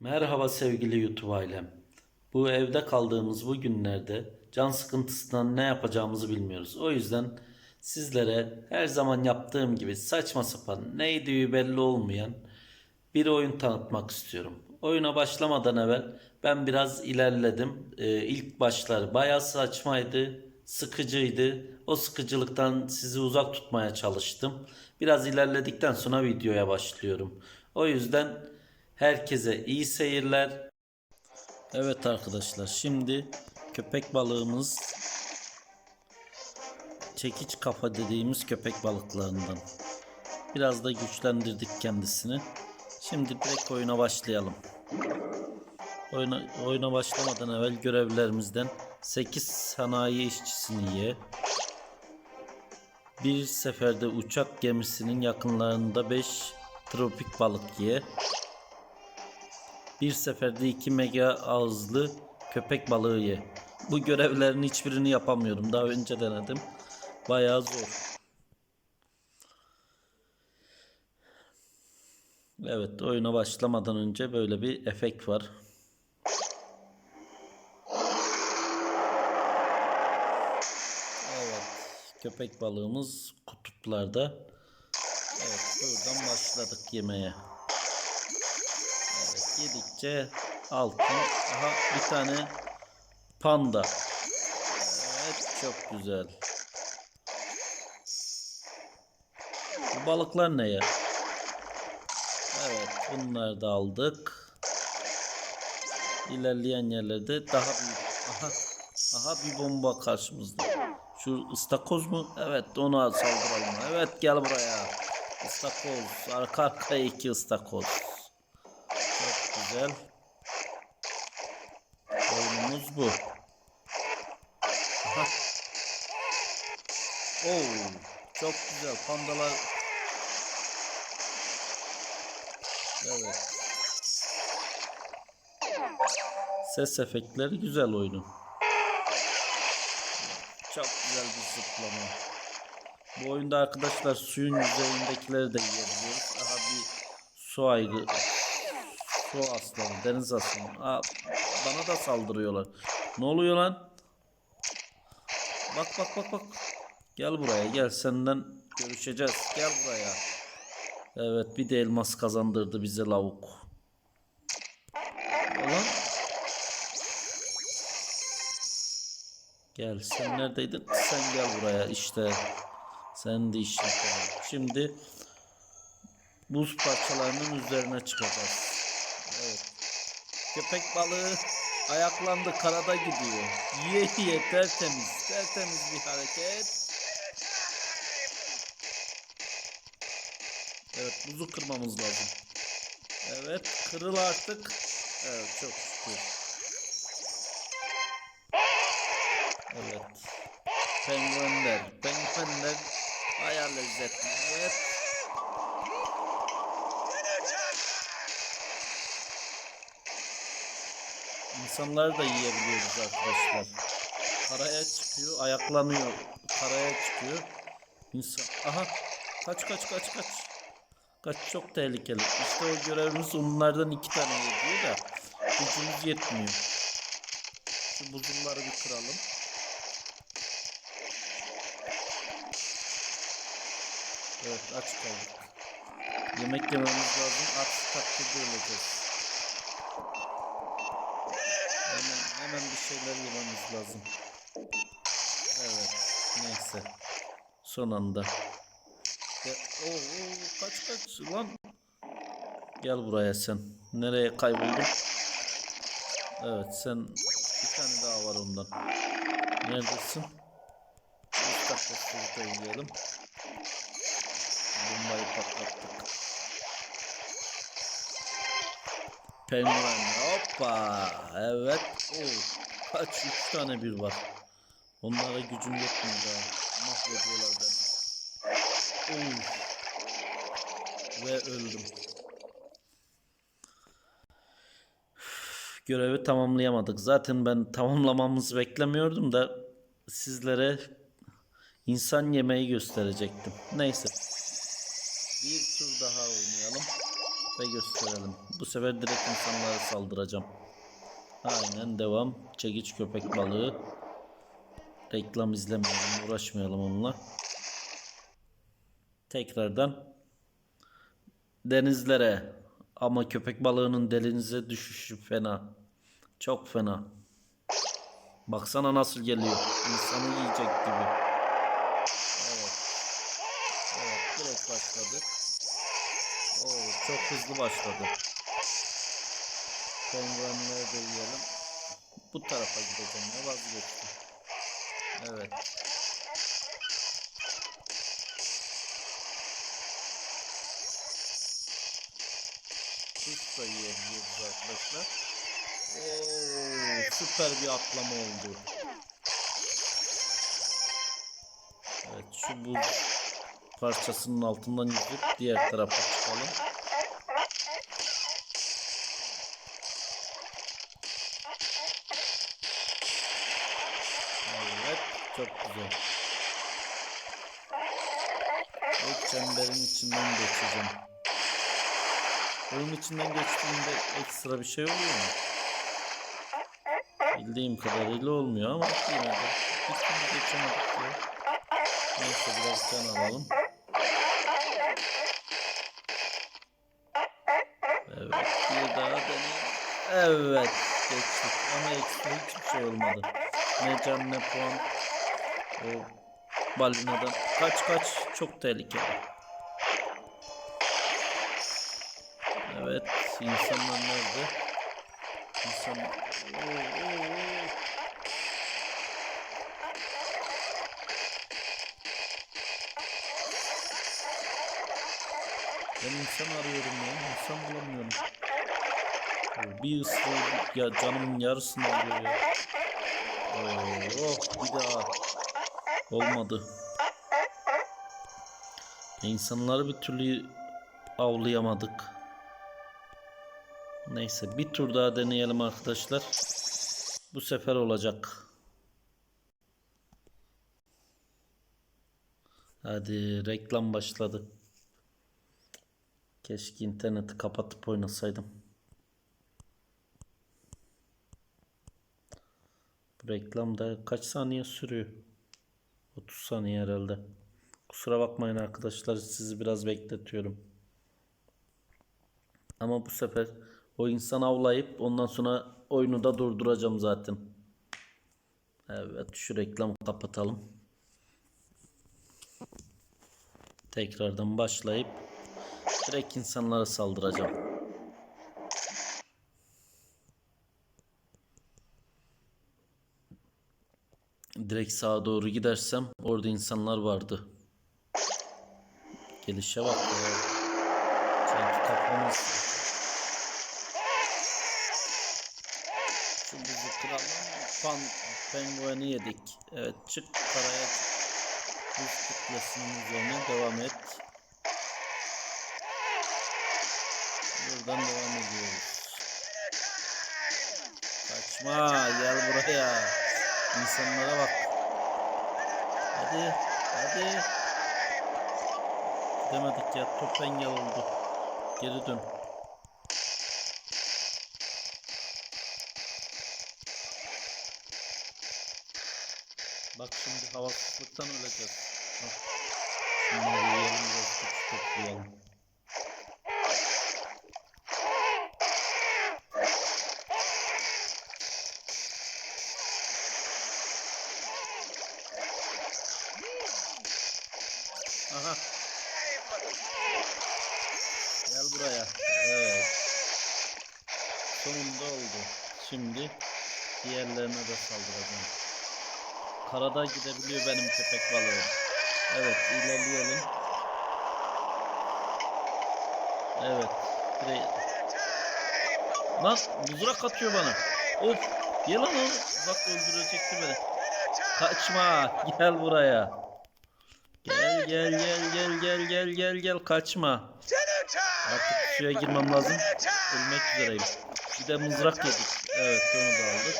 Merhaba sevgili YouTube ailem. Bu evde kaldığımız bu günlerde can sıkıntısından ne yapacağımızı bilmiyoruz. O yüzden sizlere her zaman yaptığım gibi saçma sapan neydi belli olmayan bir oyun tanıtmak istiyorum. Oyuna başlamadan evvel ben biraz ilerledim. Ee, ilk başlar bayağı saçmaydı, sıkıcıydı. O sıkıcılıktan sizi uzak tutmaya çalıştım. Biraz ilerledikten sonra videoya başlıyorum. O yüzden herkese iyi seyirler. Evet arkadaşlar şimdi köpek balığımız çekiç kafa dediğimiz köpek balıklarından. Biraz da güçlendirdik kendisini. Şimdi direkt oyuna başlayalım. Oyuna, oyuna başlamadan evvel görevlerimizden 8 sanayi işçisini ye. Bir seferde uçak gemisinin yakınlarında 5 tropik balık ye. Bir seferde 2 mega ağızlı köpek balığı ye. Bu görevlerin hiçbirini yapamıyorum. Daha önce denedim. Bayağı zor. Evet oyuna başlamadan önce böyle bir efekt var. Evet köpek balığımız kutuplarda. Evet buradan başladık yemeye. Yedikçe altın. Aha bir tane panda. Evet çok güzel. Bu balıklar ne ya? Evet bunları da aldık. İlerleyen yerlerde daha büyük. Aha, aha bir bomba karşımızda. Şu ıstakoz mu? Evet ona saldıralım. Evet gel buraya. Istakoz. Arka arkaya iki ıstakoz. Güzel. Oyunumuz bu. Aha. Oo, çok güzel. Pandalar Evet. Ses efektleri güzel oyunun. Çok güzel bir zıplama. Bu oyunda arkadaşlar suyun yüzeyindekileri de yiyebiliyoruz. Aha bir su aygı, su aslanı, deniz aslanı. Aa, bana da saldırıyorlar. Ne oluyor lan? Bak bak bak bak. Gel buraya gel senden görüşeceğiz. Gel buraya. Evet bir de elmas kazandırdı bize lavuk. Ulan. Gel sen neredeydin? Sen gel buraya işte. Sen de tamam. Şimdi buz parçalarının üzerine çıkacağız. Köpek balığı ayaklandı karada gidiyor. Yiye yiye tertemiz tertemiz bir hareket. Evet buzu kırmamız lazım. Evet kırıl artık. Evet çok şükür. Evet. Penguenler. Penguenler bayağı lezzetli. Evet. İnsanları da yiyebiliyoruz arkadaşlar. Karaya çıkıyor, ayaklanıyor. Karaya çıkıyor. İnsan. Aha. Kaç kaç kaç kaç. Kaç çok tehlikeli. İşte o görevimiz onlardan iki tane yediyor da gücümüz yetmiyor. Şu buzulları bir kıralım. Evet aç kaldık. Yemek yememiz lazım. Aç takdirde öleceğiz. Hemen, bir şeyler yememiz lazım. Evet. Neyse. Son anda. Ya, oo, oo, kaç kaç lan. Gel buraya sen. Nereye kayboldun? Evet sen bir tane daha var ondan. Neredesin? 3 dakika şurada yiyelim. Bombayı patlattık. Penguen hoppa. Evet. Oo, kaç 3 tane bir var. Onlara gücüm yetmiyor daha. Mahvediyorlar beni. Uf. Ve öldüm. Görevi tamamlayamadık. Zaten ben tamamlamamızı beklemiyordum da sizlere insan yemeği gösterecektim. Neyse. Bir tur daha oynayalım. Ve gösterelim. Bu sefer direkt insanlara saldıracağım. Aynen devam. Çekiç köpek balığı. Reklam izlemeyelim, uğraşmayalım onunla. Tekrardan denizlere ama köpek balığının denize düşüşü fena. Çok fena. Baksana nasıl geliyor. İnsanı yiyecek gibi. Evet. Evet direkt başladık. Oo, çok hızlı başladı. Penguenleri de yiyelim. Bu tarafa gideceğim ya vazgeçtim. Evet. Kuş da yiyebiliyoruz arkadaşlar. Oo, süper bir atlama oldu. Evet şu buz parçasının altından yüzüp diğer tarafa çıkalım. Evet çok güzel. O çemberin içinden geçeceğim. Oyun içinden geçtiğinde ekstra bir şey oluyor mu? Bildiğim kadarıyla olmuyor ama yine de bir türlü geçemedik ya. Neyse biraz can alalım. Evet bir daha deneyelim. Evet geçtik ama ekstra hiçbir şey olmadı. Ne can ne puan. O balinadan kaç kaç çok tehlikeli. Evet insanlar nerede? İnsan... Oo, oo, oo. Ben insan arıyorum ya. İnsan bulamıyorum. Oo, Bir ısırık ya canımın yarısını alıyor ya. Oh, bir daha. Olmadı. İnsanları bir türlü avlayamadık. Neyse bir tur daha deneyelim arkadaşlar. Bu sefer olacak. Hadi reklam başladı. Keşke interneti kapatıp oynasaydım. Bu reklam da kaç saniye sürüyor? 30 saniye herhalde. Kusura bakmayın arkadaşlar sizi biraz bekletiyorum. Ama bu sefer o insan avlayıp ondan sonra oyunu da durduracağım zaten. Evet şu reklamı kapatalım. Tekrardan başlayıp direkt insanlara saldıracağım. Direkt sağa doğru gidersem orada insanlar vardı. Gelişe bak ya. Sanki kapımız. Şu buzu kıralım. Pan, pengueni yedik. Evet çık karaya çık. Buz kütlesinin üzerine devam et. Buradan devam ediyoruz. Kaçma gel buraya. İnsanlara bak. Hadi hadi. Demedik ya top engel oldu. Geri dön. Bak şimdi havasızlıktan öleceğiz. Bak. Şunları yiyelim biraz top toplayalım. Aha. Gel buraya. Evet. Sonunda oldu. Şimdi diğerlerine de saldıracağım. Karada gidebiliyor benim köpek balığı. Evet ilerleyelim. Evet. Lan mızrak atıyor bana. Of. Gel lan. Bak öldürecekti beni. Kaçma. Gel buraya gel gel gel gel gel gel gel kaçma. Artık suya girmem lazım. Ölmek üzereyim. Bir de mızrak yedik. Evet onu da aldık.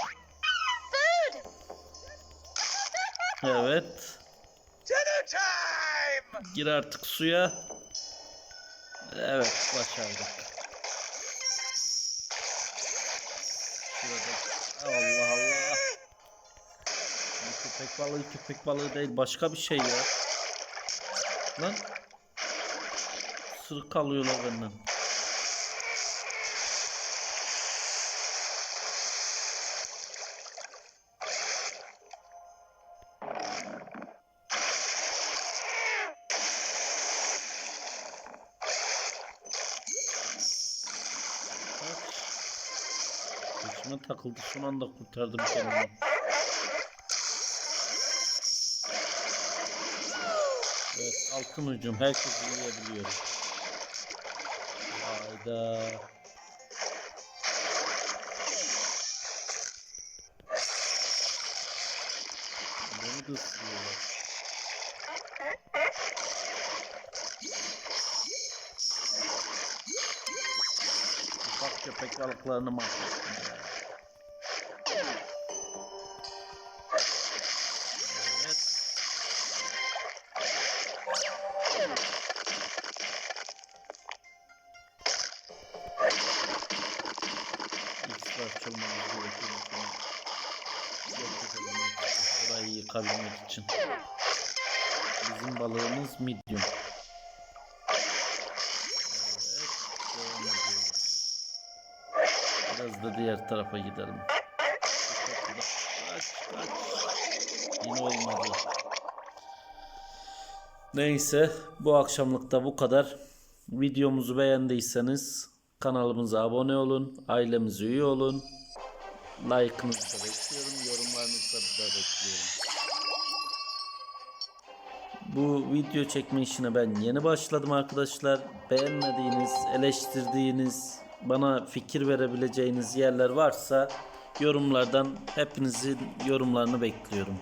Evet. Gir artık suya. Evet başardık. Şurada. Allah Allah. Köpek balığı köpek balığı değil başka bir şey ya. Lan. Sırık alıyorlar benden. Kaç. Peşime takıldı son anda kurtardım kendimi. Altın ucum herkes yiyebiliyor. Hayda. Beni de ısırıyorlar. Ufak köpek balıklarını mahvettim ya. Bizim balığımız medium. Biraz da diğer tarafa gidelim. Kaç kaç. Yine olmadı. Neyse bu akşamlık da bu kadar. Videomuzu beğendiyseniz kanalımıza abone olun. Ailemize üye olun. Like'ınızı da bekliyorum. Yorumlarınızı da bekliyorum. Bu video çekme işine ben yeni başladım arkadaşlar. Beğenmediğiniz, eleştirdiğiniz, bana fikir verebileceğiniz yerler varsa yorumlardan hepinizin yorumlarını bekliyorum.